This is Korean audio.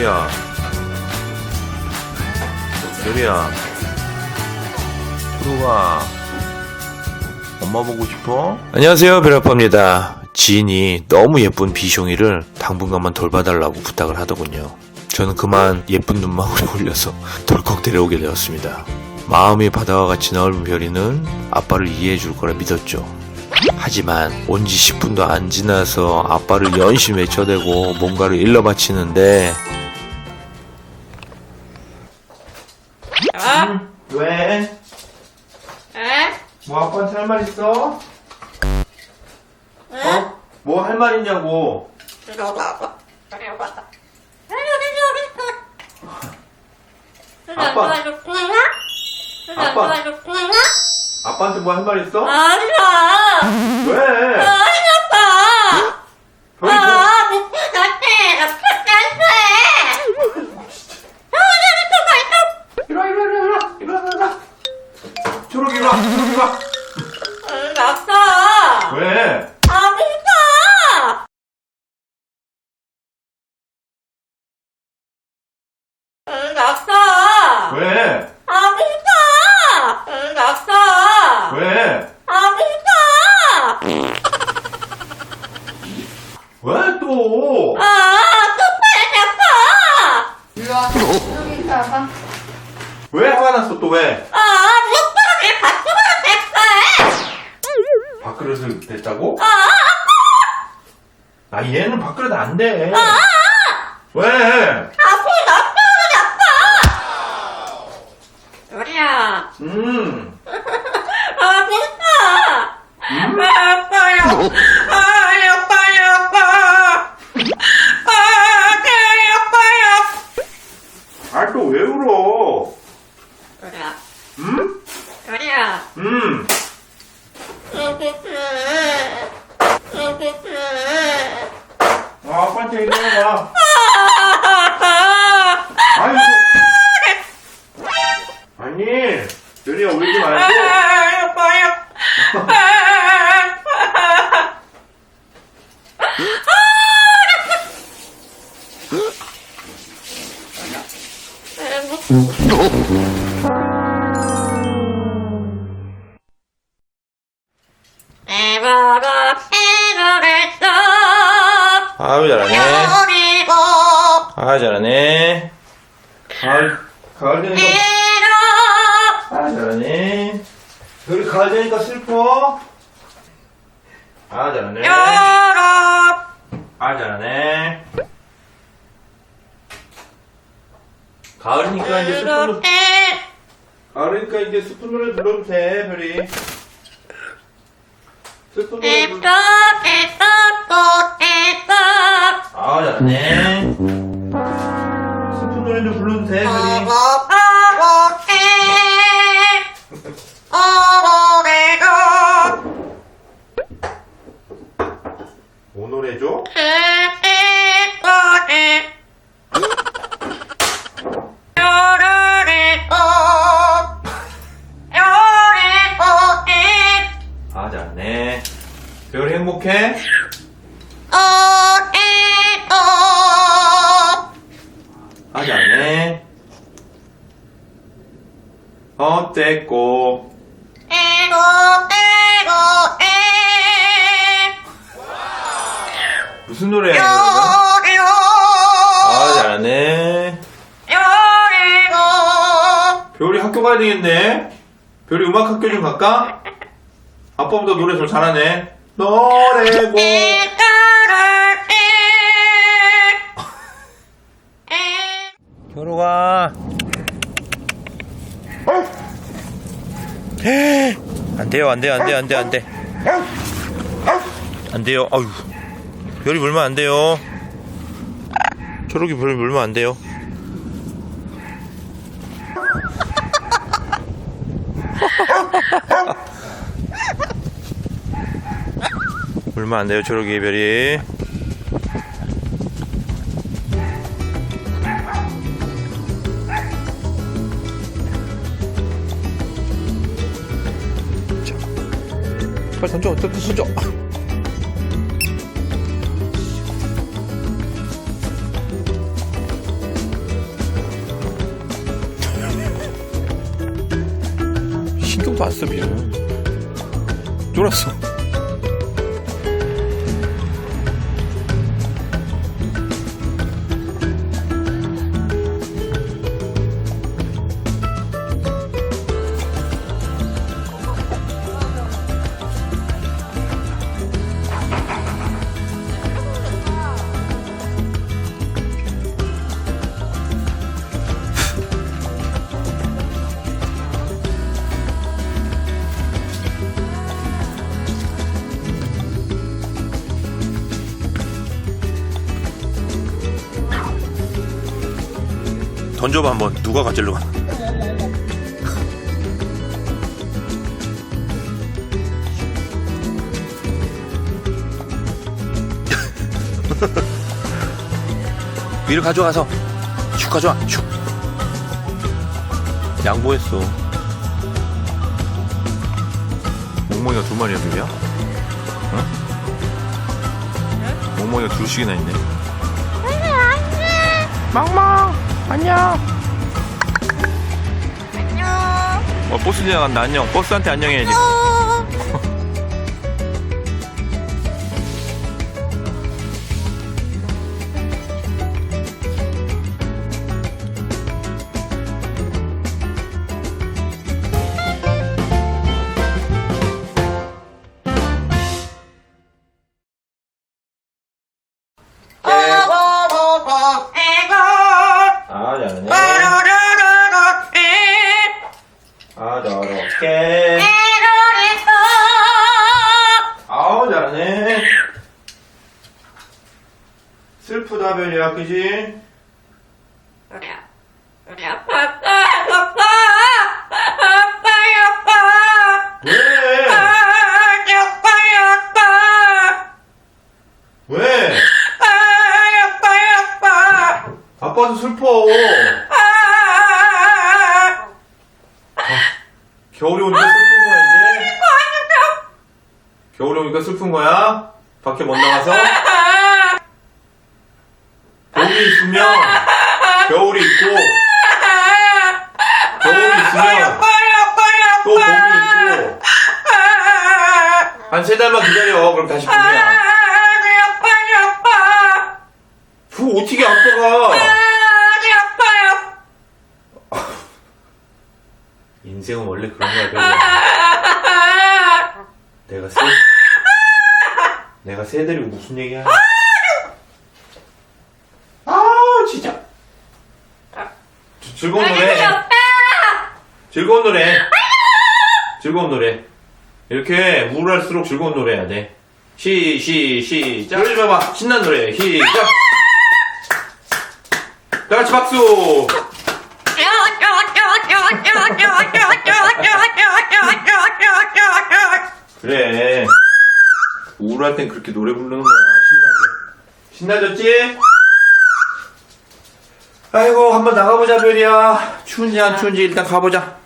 별이야. 별이야. 들어가. 엄마 보고 싶어? 안녕하세요, 별아빠입니다. 지인이 너무 예쁜 비숑이를 당분간만 돌봐달라고 부탁을 하더군요. 저는 그만 예쁜 눈망울에 홀려서 덜컥 데려오게 되었습니다. 마음이 바다와 같이 넓은 별이는 아빠를 이해해 줄 거라 믿었죠. 하지만 온 지 10분도 안 지나서 아빠를 연신 외쳐대고 뭔가를 일러 바치는데 어? 왜? 에? 뭐 아빠한테 할 말 있어? 어? 뭐 할 말 있냐고. 아빠. 아빠. 아빠. 아빠한테 뭐 할 말 있어? 아니야. 왜? 아니야. 별이 뭐- 아, 목표 같아. 와 이리 와 났어. 왜? 아, 진짜. 났어. 왜? 아, 진짜. 났어. 왜? 아, 진짜. 왜 또? 아, 또 빨렸어. 일로 와. 여기 가봐. 왜 화가 났어 또 왜? 아, 목표를 바꾸면 됐어. 밥그릇을 댔다고? 아, 아 얘는 밥그릇 안 돼. 아, 왜? 앞으로 났어, 났어. 우리야. 음. 아, 진짜. 음? 아, 아빠요. 아유, 잘하네. 아, 잘하네. 가을, 가을 되니까, 아, 잘하네. 별이 가을 되니까 슬퍼. 아, 잘하네. 아, 잘하네. 가을이니까 이제 슬픈 노, 가을이니까 이제 노래 불러도 돼, 별이. 슬픈 노래 불러. 아, 잘하네. 노래 좀 불러도 돼, 별이. 뭐 별이 행복해? 아, 잘하네. 어땠고. 무슨 노래야, 이거? 아, 잘하네. 별이 학교 가야 되겠네. 별이 음악 학교 좀 갈까? 아빠보다 노래 더 잘하네. 노래고. 별호가. 안 돼요, 안 돼요, 안 돼요, 안 돼요, 안 돼. 안 돼요, 아유. 별이 물면 안 돼요. 초록이 별이 물면 안 돼요. 얼마 안 돼요 초록 이별이. 빨리 던져 던져 던져? 신경도 안써 비는 쫄았어. 던져봐 한번. 누가 가질러 가 위를 가져가서. 슉 가져와. 슉 양보했어. 멍멍이가 두 마리야 그게야? 응? 멍멍이가 둘씩이나 있네. 멍멍 안녕 안녕. 어 버스 지나간다 안녕 버스한테 안녕해야지 에고. 저렇게 에로리고. 아우 잘하네 슬프다 별이야 그지? 우리 아- 우리 아빠 아빠 아빠 아빠 아빠 왜? 아빠 아빠 왜? 아빠 아빠 아빠도 슬퍼 겨울이 오니까 슬픈 거야 이제 겨울이 오니까 슬픈 거야? 밖에 못 나가서? 봄이 있으면 겨울이 있고 겨울이 있으면 또 봄이 있고. 한 세 달만 기다려. 그럼 다시 봄이야. 그 어떻게 아빠가? 인생은 원래 그런 거야 내가 새 내가 새 데리고 무슨 얘기야 아 진짜 주- 즐거운 노래 즐거운 노래 즐거운 노래 이렇게 우울할수록 즐거운 노래 해야 돼 시, 시, 시작 노래 좀 해봐 신나는 노래 시작 다 같이 박수 그래 우울할 땐 그렇게 노래 부르는 거야. 신나게. 신나졌지? 아이고 한번 나가보자 별이야. 추운지 안 추운지 일단 가보자